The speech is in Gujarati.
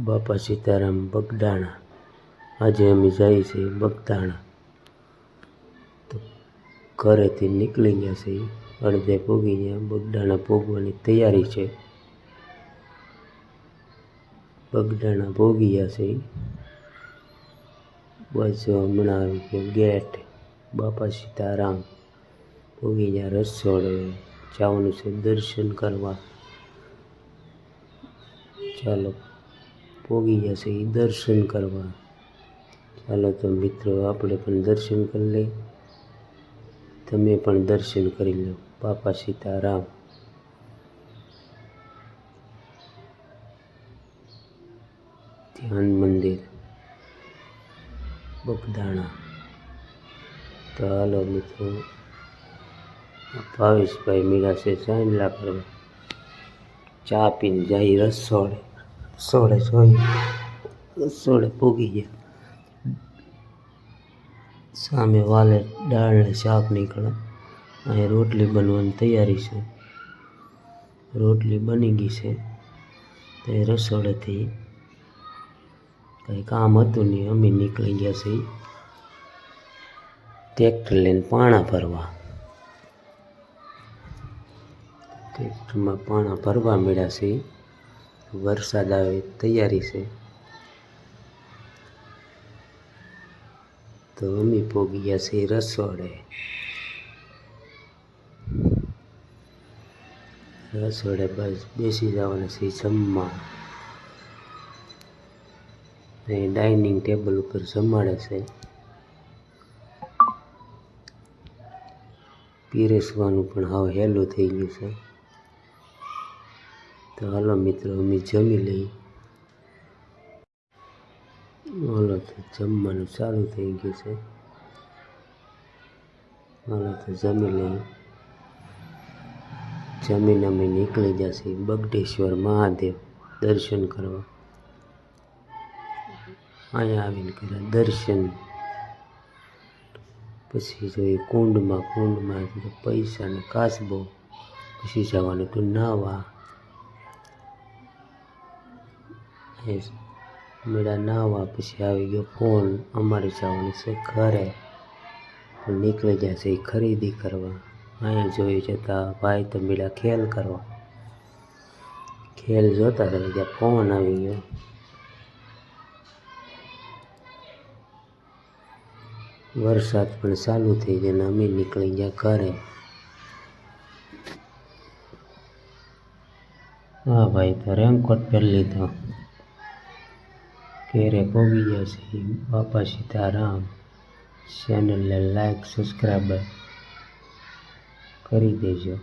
બાપા સીતારામ બગદાણા. આજે અમે જઈએ છીએ બગદાણા. તો ઘરેથી નીકળી ગયા છીએ અડધે ભોગી ગયા, બગદાણા ભોગવાની તૈયારી છે. બગદાણા ભોગી ગયા છીએ બસ હમણાં આવી ગયો ગેટ. બાપા સીતારામ ભોગી ગયા રસોડે. જવાનું છે દર્શન કરવા. ચાલો. પોગી જશે એ દર્શન કરવા. ચાલો તો મિત્રો, આપણે પણ દર્શન કરી લઈએ. તમે પણ દર્શન કરી લો. બાપા સીતારામ. ધ્યાન મંદિર. બગદાણા. તો હાલો મિત્રો ભાવેશભાઈ મીરાશે સાંજલા કરવા. ચા પીને જાય રસોડે. રસોડે જોઈ રસોડે પૂગી ગયા. સામે વાલે દાળને શાક નીકળે. અહીં રોટલી બનવાની તૈયારી છે. રોટલી બની ગઈ છે. તો રસોડેથી કંઈ કામ હતું નહીં. અમે નીકળી ગયા છીએ. ટ્રેક્ટર લઈને પાણા ભરવા. ટ્રેક્ટરમાં પાણા ભરવા મળ્યા છે વરસાદ આવે, તૈયારી છે. તો અમે પોગી ગયા છીએ રસોડે. રસોડે બસ બેસી જવાના છે જમવા. અહીં ડાઇનિંગ ટેબલ ઉપર જમાડે છે. પીરસવાનું પણ હાવ હેલું થઈ ગયું છે. તો હાલો મિત્રો, અમે જમી લઈએ. હાલો તો જમવાનું ચાલુ થઈ ગયું છે. હાલો તો જમી લઈએ. જમીને અમે નીકળી જશે બગડેશ્વર મહાદેવ દર્શન કરવા. અહીંયા આવીને કર્યા દર્શન. પછી જોઈએ કુંડમાં કુંડમાં પૈસા ને કાચબો, પછી જવાનું હતું નાવા. એ મેળા નાવા પછી આવી ગયો ફોન અમારે જવાનું છે ઘરે પણ નીકળી ગયા છે એ ખરીદી કરવા અહીંયા જોઈ જતા ભાઈ તો મેળા ખેલ કરવા ખેલ જોતા હતા ત્યાં ફોન આવી ગયો વરસાદ પણ ચાલુ થઈ ગયો ને અમે નીકળી ગયા ઘરે હા ભાઈ તો રેનકોટ પહેરી લીધો પોગી ગયા બાપા સીતારામ ચેનલને લાઈક સબસ્ક્રાઈબર કરી દેજો.